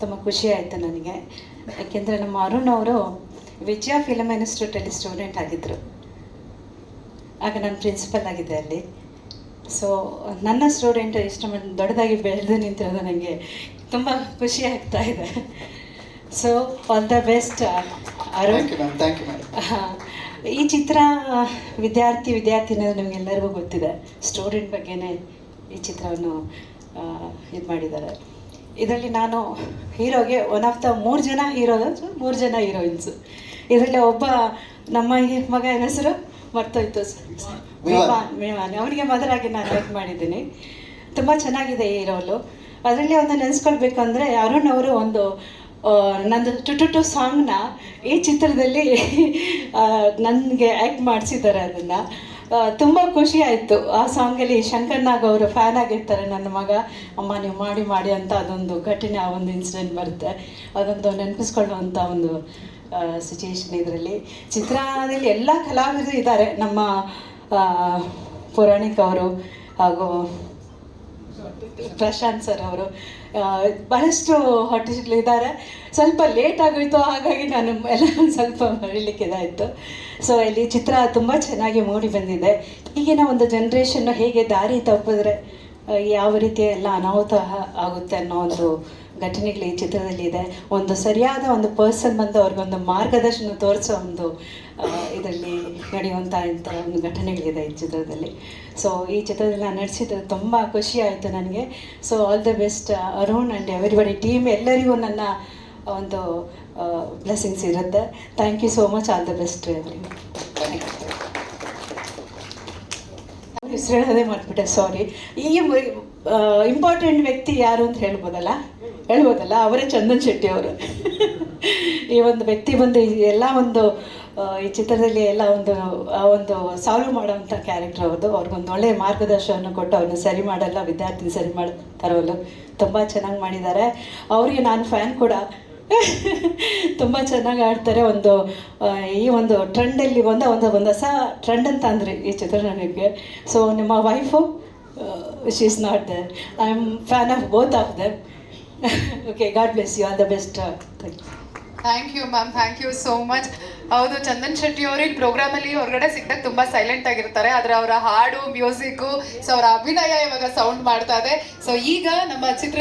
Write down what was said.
ತುಂಬ ಖುಷಿ ಆಯಿತು ನನಗೆ. ಯಾಕೆಂದರೆ ನಮ್ಮ ಅರುಣ್ ಅವರು ವಿಜಯ ಫಿಲಮ್ ಇನ್ಸ್ಟಿಟ್ಯೂಟಲ್ಲಿ ಸ್ಟೂಡೆಂಟ್ ಆಗಿದ್ದರು ಆಗ ನಾನು ಪ್ರಿನ್ಸಿಪಲ್ ಆಗಿದ್ದೆ ಅಲ್ಲಿ. ಸೊ ನನ್ನ ಸ್ಟೂಡೆಂಟ್ ಇಷ್ಟು ದೊಡ್ಡದಾಗಿ ಬೆಳೆದು ನಿಂತಿರೋದು ನನಗೆ ತುಂಬ ಖುಷಿ ಆಗ್ತಾ ಇದೆ. So all the best Arun. ಈ ಚಿತ್ರ ವಿದ್ಯಾರ್ಥಿ ವಿದ್ಯಾರ್ಥಿ ಅನ್ನೋದು ನಮಗೆಲ್ಲರಿಗೂ ಗೊತ್ತಿದೆ. ಸ್ಟೂಡೆಂಟ್ ಬಗ್ಗೆನೇ ಈ ಚಿತ್ರವನ್ನು ಇದು ಮಾಡಿದ್ದಾರೆ. ಇದರಲ್ಲಿ ನಾನು ಹೀರೋಗೆ ಒನ್ ಆಫ್ ದ ಮೂರು ಜನ ಹೀರೋ ಮೂರು ಜನ ಹೀರೋಯಿನ್ಸು ಇದರಲ್ಲಿ ಒಬ್ಬ ನಮ್ಮ ಈ ಮಗ ಏನ್ ಹೆಸರು? ಮರ್ತೋಯ್ತು. ಮೇವಾನ್ ಮೇವಾನ್ ಅವನಿಗೆ ಮದರಾಗಿ ನಾನು ಲೈಕ್ ಮಾಡಿದ್ದೀನಿ. ತುಂಬ ಚೆನ್ನಾಗಿದೆ ಈ ರೋಲು ಅದರಲ್ಲಿ ಒಂದು ನೆನೆಸ್ಕೊಳ್ಬೇಕಂದ್ರೆ ಅರುಣ್ ಅವರು ಒಂದು ನಂದು ಟು ಟು ಟು ಸಾಂಗ್ನ ಈ ಚಿತ್ರದಲ್ಲಿ ನನಗೆ ಆ್ಯಕ್ಟ್ ಮಾಡಿಸಿದ್ದಾರೆ ಅದನ್ನು. ತುಂಬ ಖುಷಿ ಆಯಿತು. ಆ ಸಾಂಗಲ್ಲಿ ಶಂಕರ್ ನಾಗ್ ಅವರು ಫ್ಯಾನ್ ಆಗಿರ್ತಾರೆ ನನ್ನ ಮಗ. ಅಮ್ಮ, ನೀವು ಮಾಡಿ ಮಾಡಿ ಅಂತ ಅದೊಂದು ಘಟನೆ, ಆ ಒಂದು ಇನ್ಸಿಡೆಂಟ್ ಬರುತ್ತೆ. ಅದೊಂದು ನೆನಪಿಸ್ಕೊಳ್ಳುವಂಥ ಒಂದು ಸಿಚುಯೇಷನ್ ಇದರಲ್ಲಿ. ಚಿತ್ರದಲ್ಲಿ ಎಲ್ಲ ಕಲಾವಿದರು ಇದ್ದಾರೆ ನಮ್ಮ ಪುರಾಣಿಕ್ ಅವರು ಹಾಗೂ ಪ್ರಶಾಂತ್ ಸರ್ ಅವರು ಬಹಳಷ್ಟು ಇದ್ದಾರೆ ಸ್ವಲ್ಪ ಲೇಟ್ ಆಗೋಯ್ತು, ಹಾಗಾಗಿ ನಾನು ಎಲ್ಲ ಸ್ವಲ್ಪ ಹೇಳಲಿಕ್ಕೆ ಇದಾಯಿತು ಸೊ ಇಲ್ಲಿ ಚಿತ್ರ ತುಂಬ ಚೆನ್ನಾಗಿ ಮೂಡಿ ಬಂದಿದೆ. ಈಗಿನ ಒಂದು ಜನ್ರೇಷನ್ನು ಹೇಗೆ ದಾರಿ ತಪ್ಪಿದ್ರೆ ಯಾವ ರೀತಿ ಎಲ್ಲ ಅನಾಹುತ ಆಗುತ್ತೆ ಅನ್ನೋ ಒಂದು ಘಟನೆಗಳು ಈ ಚಿತ್ರದಲ್ಲಿ ಇದೆ. ಒಂದು ಸರಿಯಾದ ಒಂದು ಪರ್ಸನ್ ಬಂದು ಅವ್ರಿಗೊಂದು ಮಾರ್ಗದರ್ಶನ ತೋರಿಸೋ ಒಂದು ಇದರಲ್ಲಿ ನಡೆಯುವಂಥ ಇಂಥ ಒಂದು ಘಟನೆಗಳಿದೆ ಈ ಚಿತ್ರದಲ್ಲಿ. ಸೊ ಈ ಚಿತ್ರದಲ್ಲಿ ನಾನು ನಡೆಸಿದ್ದು ತುಂಬ ಖುಷಿ ಆಯಿತು ನನಗೆ. So all the best Arun and everybody team ಎಲ್ಲರಿಗೂ ನನ್ನ ಒಂದು ಬ್ಲೆಸ್ಸಿಂಗ್ಸ್ ಇರುತ್ತೆ. Thank you so much all the best every ಹೆಸರು ಹೇಳೋದೇ ಮಾಡಿಬಿಟ್ಟೆ ಸಾರಿ ಈ ಇಂಪಾರ್ಟೆಂಟ್ ವ್ಯಕ್ತಿ ಯಾರು ಅಂತ ಹೇಳ್ಬೋದಲ್ಲ? ಹೇಳ್ಬೋದಲ್ಲ, ಅವರೇ ಚಂದನ್ ಶೆಟ್ಟಿ ಅವರು. ಈ ಒಂದು ವ್ಯಕ್ತಿ ಬಂದು ಎಲ್ಲ ಒಂದು ಈ ಚಿತ್ರದಲ್ಲಿ ಎಲ್ಲ ಒಂದು, ಆ ಒಂದು ಸಾಲ್ವ್ ಮಾಡೋವಂಥ ಕ್ಯಾರೆಕ್ಟರ್ ಅವ್ರದ್ದು. ಅವ್ರಿಗೊಂದು ಒಳ್ಳೆಯ ಮಾರ್ಗದರ್ಶನ ಕೊಟ್ಟು ಅವ್ರನ್ನ ಸರಿ ಮಾಡಲ್ಲ, ವಿದ್ಯಾರ್ಥಿನಿ ಸರಿ ಮಾಡ ತರೋಲ್ಲ ತುಂಬ ಚೆನ್ನಾಗಿ ಮಾಡಿದ್ದಾರೆ. ಅವರಿಗೆ ನಾನು ಫ್ಯಾನ್ ಕೂಡ. ತುಂಬ ಚೆನ್ನಾಗಿ ಆಡ್ತಾರೆ ಒಂದು ಈ ಒಂದು ಟ್ರೆಂಡಲ್ಲಿ ಒಂದು ಒಂದು ಒಂದು ಹೊಸ ಟ್ರೆಂಡ್ ಅಂತ ಅಂದ್ರಿ ಈ ಚಿತ್ರರಂಗಕ್ಕೆ ಸೊ ನಿಮ್ಮ wife she is not there I am fan of both of them okay God bless you all the best thank you thank you ma'am thank you so much ಹೌದು, ಚಂದನ್ ಶೆಟ್ಟಿ ಅವರು ಈ ಪ್ರೋಗ್ರಾಮ್ ಅಲ್ಲಿ ಹೊರಗಡೆ ಸಿಕ್ಕಿದಾಗ ತುಂಬಾ ಸೈಲೆಂಟ್ ಆಗಿರ್ತಾರೆ. ಆದ್ರೆ ಅವರ ಹಾಡು ಮ್ಯೂಸಿಕ್ ಸೊ ಅವರ ಅಭಿನಯ ಇವಾಗ ಸೌಂಡ್ ಮಾಡ್ತಾ ಇದೆ. ಸೊ ಈಗ ನಮ್ಮ ಚಿತ್ರ